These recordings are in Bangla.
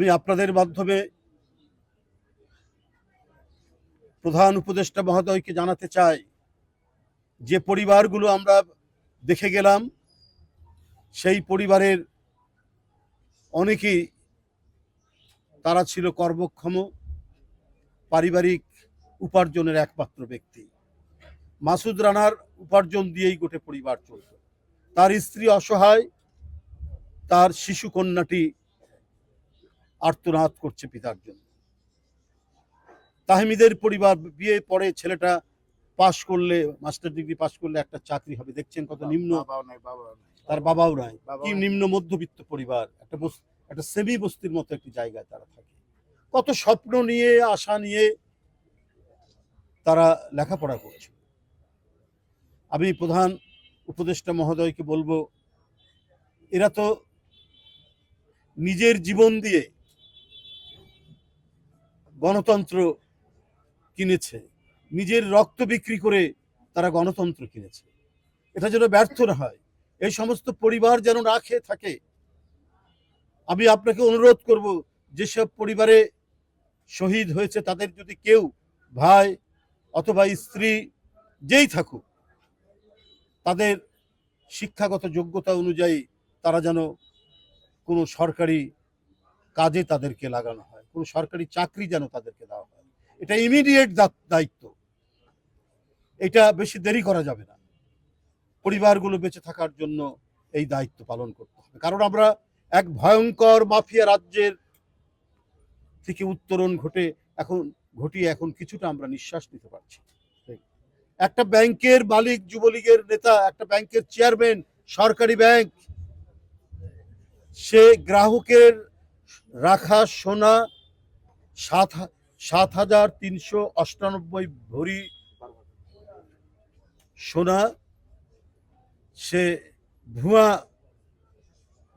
আমি আপনাদের মাধ্যমে প্রধান উপদেষ্টা মহোদয়কে জানাতে চাই, যে পরিবারগুলো আমরা দেখে গেলাম, সেই পরিবারের অনেকেই তারা ছিল কর্মক্ষম, পারিবারিক উপার্জনের একমাত্র ব্যক্তি। মাসুদ রানার উপার্জন দিয়েই গোটে পরিবার চলত। তার স্ত্রী অসহায়, তার শিশু কন্যাটি আর্তনাদ করছে পিতার জন্য। তাহমিদের পরিবার বিয়ে পরে ছেলেটা পাশ করলে মাস্টার ডিগ্রি পাশ করলে একটা চাকরি হবে। দেখছেন কত নিম্ন তার বাবাও নাই। কি নিম্ন মধ্যবিত্ত পরিবার? একটা একটা সেমি বস্তির মতো একটি জায়গায় তারা থাকে। কত স্বপ্ন নিয়ে আশা নিয়ে তারা লেখাপড়া করছে। আমি প্রধান উপদেষ্টা মহোদয়কে বলব এরা তো নিজের জীবন দিয়ে গণতন্ত্র কিনেছে। নিজের রক্ত বিক্রি করে তারা গণতন্ত্র কিনেছে। এটা যেন ব্যর্থ না হয়। এই সমস্ত পরিবার যেন না খেয়ে থাকে। আমি আপনাকে অনুরোধ করব, যেসব পরিবারে শহীদ হয়েছে তাদের যদি কেউ ভাই অথবা স্ত্রী যেই থাকুক, তাদের শিক্ষাগত যোগ্যতা অনুযায়ী তারা যেন কোনো সরকারি কাজে তাদেরকে লাগানো হয়। কোনো সরকারি চাকরি যেন তাদেরকে দেওয়া হয়। এটা ইমিডিয়েট দায়িত্ব। এটা বেশি দেরি করা যাবে না। পরিবারগুলো বেঁচে থাকার জন্য এই দায়িত্ব পালন করতে হবে। কারণ আমরা এক ভয়ঙ্কর মাফিয়া রাজ্যের থেকে উত্তরণ ঘটে এখন, ঘটিয়ে এখন কিছুটা আমরা নিঃশ্বাস নিতে পারছি। একটা ব্যাংকের মালিক, যুবলীগের নেতা, একটা ব্যাংকের চেয়ারম্যান, সরকারি ব্যাংক, সে গ্রাহকের রাখা সোনা সাত সাত হাজার তিনশো অষ্টানব্বই ভরি সোনা, সে ভুয়া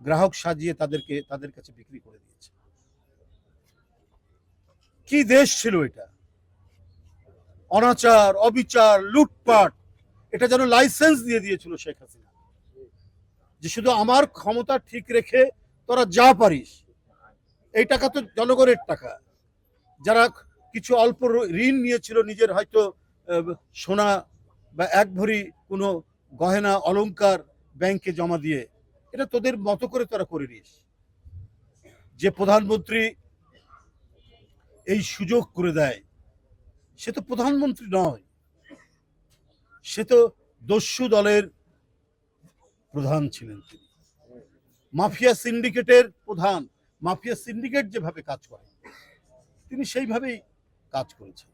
গ্রাহক সাজিয়ে তাদেরকে, তাদের কাছে বিক্রি করে দিয়েছে। কি দেশ ছিল এটা? অনাচার, অবিচার, লুটপাট, এটা যেন লাইসেন্স দিয়ে দিয়েছিল শেখ হাসিনা। যে শুধু আমার ক্ষমতা ঠিক রেখে তোরা যা পারিস, এই টাকা তো জনগণের টাকা। যারা কিছু অল্প ঋণ নিয়েছিল, নিজের হয়তো সোনা বা এক ভরি কোনো গহেনা, অলংকার ব্যাংকে জমা দিয়ে, এটা তোদের মতো করে তোরা করে নিস। যে প্রধানমন্ত্রী এই সুযোগ করে দেয়, সে তো প্রধানমন্ত্রী নয়। সে তো দস্যু দলের প্রধান ছিলেন তিনি। মাফিয়া সিন্ডিকেটের প্রধান। মাফিয়া সিন্ডিকেট যেভাবে কাজ করে তিনি সেইভাবেই কাজ করেছেন।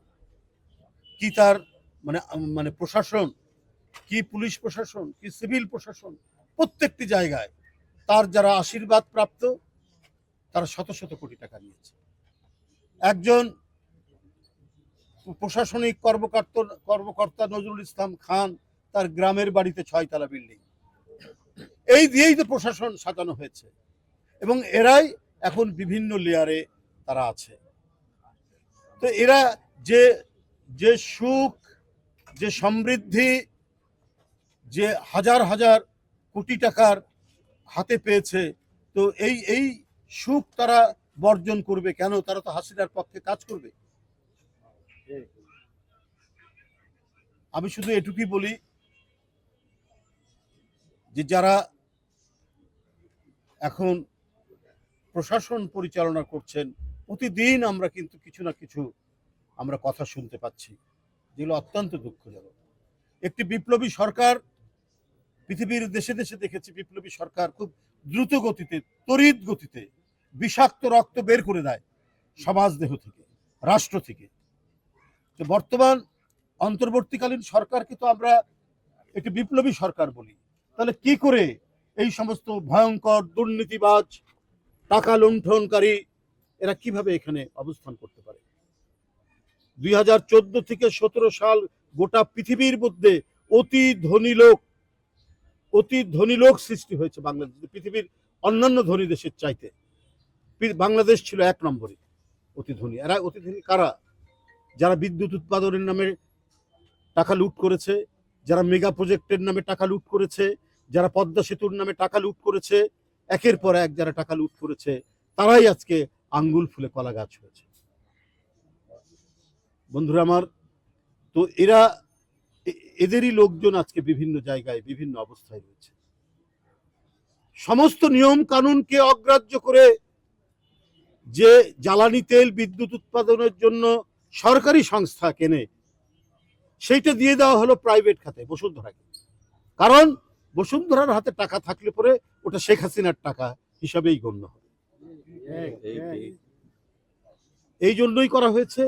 কি তার মানে মানে প্রশাসন, কি পুলিশ প্রশাসন, কি সিভিল প্রশাসন, প্রত্যেকটি জায়গায় তার যারা আশীর্বাদ প্রাপ্ত, তারা শত শত কোটি টাকা নিয়েছে। একজন প্রশাসনিক কর্মকর্ত, কর্মকর্তা নজরুল ইসলাম খান তার গ্রামের বাড়িতে ছয়তলা বিল্ডিং। এই দিয়েই তো প্রশাসন সাজানো হয়েছে। এবং এরাই এখন বিভিন্ন লেয়ারে তারা আছে। তো এরা যে যে সুখ, যে সমৃদ্ধি, যে হাজার হাজার কোটি টাকার হাতে পেয়েছে, তো এই এই সুখ তারা বর্জন করবে কেন? তারা তো হাসিনার পক্ষে কাজ করবে। আমি শুধু এটুকুই বলি যে যারা এখন প্রশাসন পরিচালনা করছেন প্রতিদিন আমরা কিন্তু কিছু না কিছু আমরা কথা শুনতে পাচ্ছি, যেগুলো অত্যন্ত দুঃখজনক। একটি বিপ্লবী সরকার, পৃথিবীর দেশে দেশে দেখেছি বিপ্লবী সরকার খুব দ্রুত গতিতে তড়িৎ গতিতে বিষাক্ত রক্ত বের করে দেয় সমাজ দেহ থেকে, রাষ্ট্র থেকে। তো বর্তমান, অন্তর্বর্তীকালীন সরকারকে তো আমরা একটি বিপ্লবী সরকার বলি। তাহলে কি করে এই সমস্ত ভয়ঙ্কর দুর্নীতিবাজ, টাকা লুণ্ঠনকারী এরা কীভাবে এখানে অবস্থান করতে পারে? দুই হাজার চোদ্দ থেকে সতেরো সাল গোটা পৃথিবীর মধ্যে অতি ধনী লোক, অতি ধনী লোক সৃষ্টি হয়েছে বাংলাদেশে, পৃথিবীর অন্যান্য ধনী দেশের চাইতে। বাংলাদেশ ছিল এক নম্বরে অতি ধনী। এরা অতি ধনী কারা? যারা বিদ্যুৎ উৎপাদনের নামে টাকা লুট করেছে, যারা মেগা প্রজেক্টের নামে টাকা লুট করেছে, যারা পদ্মা সেতুর নামে টাকা লুট করেছে, একের পর এক যারা টাকা লুট করেছে, তারাই আজকে আঙ্গুল ফুলে কলা গাছ হয়েছে। বন্ধুরা আমার, তো এরা এদেরই লোকজন আজকে বিভিন্ন জায়গায়, বিভিন্ন অবস্থায় রয়েছে। সমস্ত নিয়ম কানুনকে অগ্রাহ্য করে যে জ্বালানি তেল বিদ্যুৎ উৎপাদনের জন্য সরকারি সংস্থা কেনে, সেইটা দিয়ে দেওয়া হলো প্রাইভেট খাতে, বসুন্ধরাকে। কারণ বসুন্ধরার হাতে টাকা থাকলে পরে ওটা শেখ হাসিনার টাকা হিসাবেই গণ্য হবে এই জন্যই করা হয়েছে।